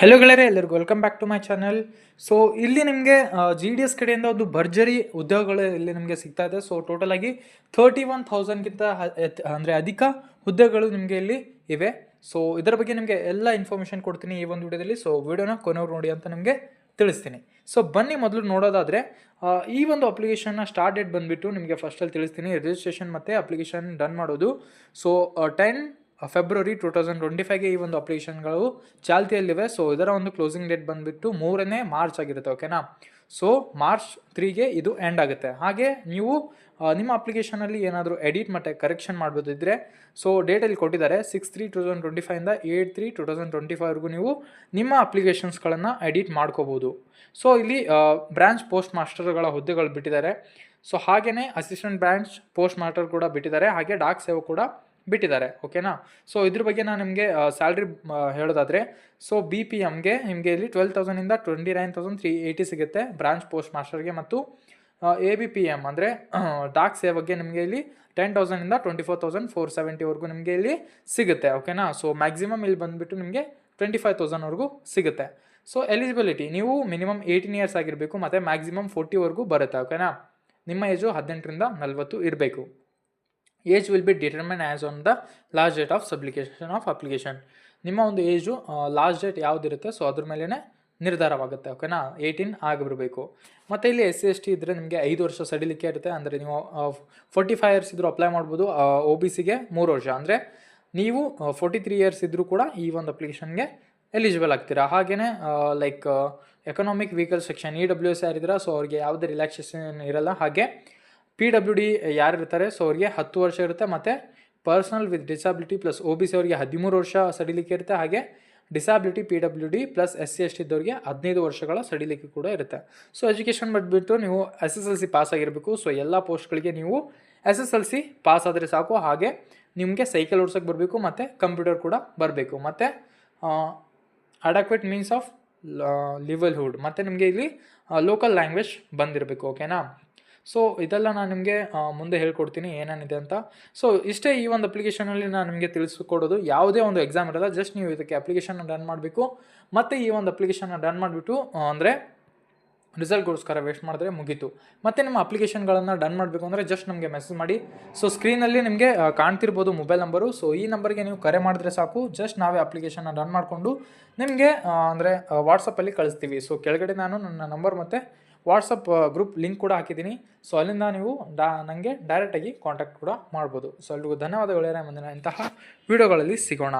Hello ಗೆಳೆಯರೆ, ಎಲ್ಲರಿಗೂ welcome back to my channel so ಇಲ್ಲಿ ನಿಮಗೆ ಜಿ ಡಿ ಎಸ್ ಕಡೆಯಿಂದ ಒಂದು ಭರ್ಜರಿ ಉದ್ಯೋಗಗಳು ಇಲ್ಲಿ ನಿಮಗೆ ಸಿಗ್ತಾ ಇದೆ. ಸೊ ಟೋಟಲ್ ಆಗಿ ಥರ್ಟಿ ಒನ್ ಥೌಸಂಡ್ಗಿಂತ ಅಂದರೆ ಅಧಿಕ ಹುದ್ದೆಗಳು ನಿಮಗೆ ಇಲ್ಲಿ ಇವೆ. ಸೊ ಇದರ ಬಗ್ಗೆ ನಿಮಗೆ ಎಲ್ಲ ಇನ್ಫಾರ್ಮೇಷನ್ ಕೊಡ್ತೀನಿ ಈ ಒಂದು ವಿಡಿಯೋದಲ್ಲಿ. ಸೊ ವಿಡಿಯೋನ ಕೊನೆವ್ರು ನೋಡಿ ಅಂತ ನಿಮಗೆ ತಿಳಿಸ್ತೀನಿ. ಸೊ ಬನ್ನಿ ಮೊದಲು ನೋಡೋದಾದರೆ ಈ ಒಂದು ಅಪ್ಲಿಕೇಶನ್ನ ಸ್ಟಾರ್ಟ್ ಡೇಟ್ ಬಂದುಬಿಟ್ಟು ನಿಮಗೆ ಫಸ್ಟಲ್ಲಿ ತಿಳಿಸ್ತೀನಿ. ರಿಜಿಸ್ಟ್ರೇಷನ್ ಮತ್ತು ಅಪ್ಲಿಕೇಶನ್ ಡನ್ ಮಾಡೋದು. So ten February two thousand twenty ಫೈವ್ಗೆ ಈ ಒಂದು ಅಪ್ಲಿಕೇಶನ್ಗಳು ಚಾಲ್ತಿಯಲ್ಲಿವೆ. ಸೊ ಇದರ ಒಂದು ಕ್ಲೋಸಿಂಗ್ ಡೇಟ್ ಬಂದುಬಿಟ್ಟು ಮೂರನೇ ಮಾರ್ಚ್ ಆಗಿರುತ್ತೆ ಓಕೆನಾ ಸೊ ಮಾರ್ಚ್ ತ್ರೀಗೆ ಇದು ಎಂಡ್ ಆಗುತ್ತೆ. ಹಾಗೆ ನೀವು ನಿಮ್ಮ ಅಪ್ಲಿಕೇಶನಲ್ಲಿ ಏನಾದರೂ ಎಡಿಟ್ ಮತ್ತು ಕರೆಕ್ಷನ್ ಮಾಡ್ಬೋದಿದ್ರೆ ಸೊ ಡೇಟಲ್ಲಿ ಕೊಟ್ಟಿದ್ದಾರೆ six three two thousand twenty ಫೈವಿಂದ eight three two thousand twenty ಫೈವ್ವರೆಗೂ ನೀವು ನಿಮ್ಮ ಅಪ್ಲಿಕೇಶನ್ಸ್ಗಳನ್ನು ಎಡಿಟ್ ಮಾಡ್ಕೋಬೋದು. ಸೊ ಇಲ್ಲಿ ಬ್ರಾಂಚ್ ಪೋಸ್ಟ್ ಮಾಸ್ಟರ್ಗಳ ಹುದ್ದೆಗಳು ಬಿಟ್ಟಿದ್ದಾರೆ. ಸೊ ಹಾಗೆಯೇ ಅಸಿಸ್ಟೆಂಟ್ ಬ್ರಾಂಚ್ ಪೋಸ್ಟ್ ಮಾಸ್ಟರ್ ಕೂಡ ಬಿಟ್ಟಿದ್ದಾರೆ. ಹಾಗೆ ಡಾಕ್ ಸೇವೆ ಕೂಡ ಬಿಟ್ಟಿದ್ದಾರೆ ಓಕೆನಾ ಸೊ ಇದ್ರ ಬಗ್ಗೆ ನಾನು ನಿಮಗೆ ಸ್ಯಾಲ್ರಿ ಹೇಳೋದಾದರೆ ಸೊ ಬಿ ಪಿ ಎಮ್ಗೆ ನಿಮಗೆ ಇಲ್ಲಿ twelve ತೌಸಂಡಿಂದ twenty nine thousand three eighty ಸಿಗುತ್ತೆ ಬ್ರಾಂಚ್ ಪೋಸ್ಟ್ ಮಾಸ್ಟರ್ಗೆ ಮತ್ತು ಎ ಬಿ ಪಿ ಎಂ ಅಂದರೆ ಡಾಕ್ ಸೇವಕ್ಕೆ ನಿಮಗೆ ಇಲ್ಲಿ ಟೆನ್ ತೌಸಂಡಿಂದ ಟ್ವೆಂಟಿ ಫೋರ್ ತೌಸಂಡ್ ಫೋರ್ ಸೆವೆಂಟಿವರೆಗೂ ನಿಮಗೆ ಇಲ್ಲಿ ಸಿಗುತ್ತೆ ಓಕೆನಾ ಸೊ ಮ್ಯಾಕ್ಸಿಮಮ್ ಇಲ್ಲಿ ಬಂದುಬಿಟ್ಟು ನಿಮಗೆ ಟ್ವೆಂಟಿ ಫೈವ್ ತೌಸಂಡ್ವರೆಗೂ ಸಿಗುತ್ತೆ. ಸೊ ಎಲಿಜಿಬಿಲಿಟಿ ನೀವು ಮಿನಿಮಮ್ ಏಯ್ಟೀನ್ ಇಯರ್ಸ್ ಆಗಿರಬೇಕು, ಮತ್ತು ಮ್ಯಾಕ್ಸಿಮಮ್ ಫೋರ್ಟಿವರೆಗೂ ಬರುತ್ತೆ ಓಕೆನಾ ನಿಮ್ಮ ಏಜು ಹದಿನೆಂಟರಿಂದ ನಲವತ್ತು ಇರಬೇಕು. Age will be determine as on the last date of publication of application ನಿಮ್ಮ ಒಂದು ಏಜು ಲಾಸ್ಟ್ ಡೇಟ್ ಯಾವುದಿರುತ್ತೆ? ಸೊ ಅದ್ರ ಮೇಲೇ ನಿರ್ಧಾರವಾಗುತ್ತೆ ಓಕೆನಾ ಏಯ್ಟೀನ್ ಆಗಿಬಿಡಬೇಕು ಮತ್ತು ಇಲ್ಲಿ ಎಸ್ ಸಿ ಎಸ್ ಟಿ ಇದ್ದರೆ ನಿಮಗೆ ಐದು ವರ್ಷ ಸಡಿಲಿಕೆ ಇರುತ್ತೆ. ಅಂದರೆ ನೀವು ಫೋರ್ಟಿ ಫೈವ್ ಇಯರ್ಸ್ ಇದ್ದರೂ ಅಪ್ಲೈ ಮಾಡ್ಬೋದು ಒ ಬಿ ಸಿಗೆ ಮೂರು ವರ್ಷ. ಅಂದರೆ ನೀವು ಫೋರ್ಟಿ ತ್ರೀ ಇಯರ್ಸ್ ಇದ್ದರೂ ಕೂಡ ಈ ಒಂದು ಅಪ್ಲಿಕೇಶನ್ಗೆ ಎಲಿಜಿಬಲ್ ಆಗ್ತೀರಾ? ಹಾಗೆಯೇ like economic weaker section E W S ಯಾರಿದ್ದೀರಾ? So ಅವ್ರಿಗೆ ಯಾವುದೇ ರಿಲ್ಯಾಕ್ಸೇಷನ್ ಇರಲ್ಲ. ಹಾಗೆ ಪಿ ಡಬ್ಲ್ಯೂ ಡಿ ಯಾರು ಇರ್ತಾರೆ ಸೊ, ಅವ್ರಿಗೆ ಹತ್ತು ವರ್ಷ ಇರುತ್ತೆ. ಮತ್ತು personal with disability plus O B C ಅವರಿಗೆ ಹದಿಮೂರು ವರ್ಷ ಸಡಿಲಿಕ್ಕೆ ಇರುತ್ತೆ. ಹಾಗೆ disability P W D plus S C S T ಇದ್ದವರಿಗೆ ಹದಿನೈದು ವರ್ಷಗಳ ಸಡಿಲಿಕೆ ಕೂಡ ಇರುತ್ತೆ. ಸೊ ಎಜುಕೇಷನ್ ಬಂದುಬಿಟ್ಟು ನೀವು S S L C pass ಆಗಿರಬೇಕು. ಸೊ ಎಲ್ಲ ಪೋಸ್ಟ್ಗಳಿಗೆ ನೀವು S S L C pass ಆದರೆ ಸಾಕು. ಹಾಗೆ ನಿಮಗೆ ಸೈಕಲ್ ಓಡ್ಸೋಕ್ಕೆ ಬರಬೇಕು. ಮತ್ತು ಕಂಪ್ಯೂಟರ್ ಕೂಡ ಬರಬೇಕು. ಮತ್ತು ಅಡಕ್ವೇಟ್ ಮೀನ್ಸ್ ಆಫ್ ಲಿವಲ್ಹುಡ್ ಮತ್ತು ನಿಮಗೆ ಇಲ್ಲಿ ಲೋಕಲ್ ಲ್ಯಾಂಗ್ವೇಜ್ ಬಂದಿರಬೇಕು. ಓಕೆನಾ ಸೊ ಇದೆಲ್ಲ ನಾನು ನಿಮಗೆ ಮುಂದೆ ಹೇಳ್ಕೊಡ್ತೀನಿ ಏನೇನಿದೆ ಅಂತ. ಸೊ ಇಷ್ಟೇ ಈ ಒಂದು ಅಪ್ಲಿಕೇಶನಲ್ಲಿ ನಾನು ನಿಮಗೆ ತಿಳಿಸ್ಕೊಡೋದು. ಯಾವುದೇ ಒಂದು ಎಕ್ಸಾಮ್ ಇರಲ್ಲ ಜಸ್ಟ್ ನೀವು ಇದಕ್ಕೆ ಅಪ್ಲಿಕೇಶನ್ ರನ್ ಮಾಡಬೇಕು. ಮತ್ತು ಈ ಒಂದು ಅಪ್ಲಿಕೇಶನ್ನ ಡನ್ ಮಾಡಿಬಿಟ್ಟು ಅಂದರೆ ರಿಸಲ್ಟ್ಗೋಸ್ಕರ ವೇಸ್ಟ್ ಮಾಡಿದ್ರೆ ಮುಗೀತು. ಮತ್ತು ನಿಮ್ಮ ಅಪ್ಲಿಕೇಶನ್ಗಳನ್ನು ಡನ್ ಮಾಡಬೇಕು ಅಂದರೆ ಜಸ್ಟ್ ನಮಗೆ ಮೆಸೇಜ್ ಮಾಡಿ. ಸೊ ಸ್ಕ್ರೀನಲ್ಲಿ ನಿಮಗೆ ಕಾಣ್ತಿರ್ಬೋದು ಮೊಬೈಲ್ ನಂಬರು ಸೊ ಈ ನಂಬರ್ಗೆ ನೀವು ಕರೆ ಮಾಡಿದ್ರೆ ಸಾಕು. ಜಸ್ಟ್ ನಾವೇ ಅಪ್ಲಿಕೇಶನ್ನ ಡನ್ ಮಾಡಿಕೊಂಡು ನಿಮಗೆ ಅಂದರೆ ವಾಟ್ಸಪ್ಪಲ್ಲಿ ಕಳಿಸ್ತೀವಿ. ಸೊ ಕೆಳಗಡೆ ನಾನು ನನ್ನ ನಂಬರ್ ಮತ್ತು ವಾಟ್ಸಪ್ ಗ್ರೂಪ್ ಲಿಂಕ್ ಕೂಡ ಹಾಕಿದ್ದೀನಿ. ಸೊ ಅಲ್ಲಿಂದ ನೀವು ಡಾ ನನಗೆ ಡೈರೆಕ್ಟಾಗಿ ಕಾಂಟ್ಯಾಕ್ಟ್ ಕೂಡ ಮಾಡ್ಬೋದು. ಸೊ ಎಲ್ರಿಗೂ ಧನ್ಯವಾದಗಳು ಮುಂದಿನ ಇಂತಹ ವೀಡಿಯೋಗಳಲ್ಲಿ ಸಿಗೋಣ.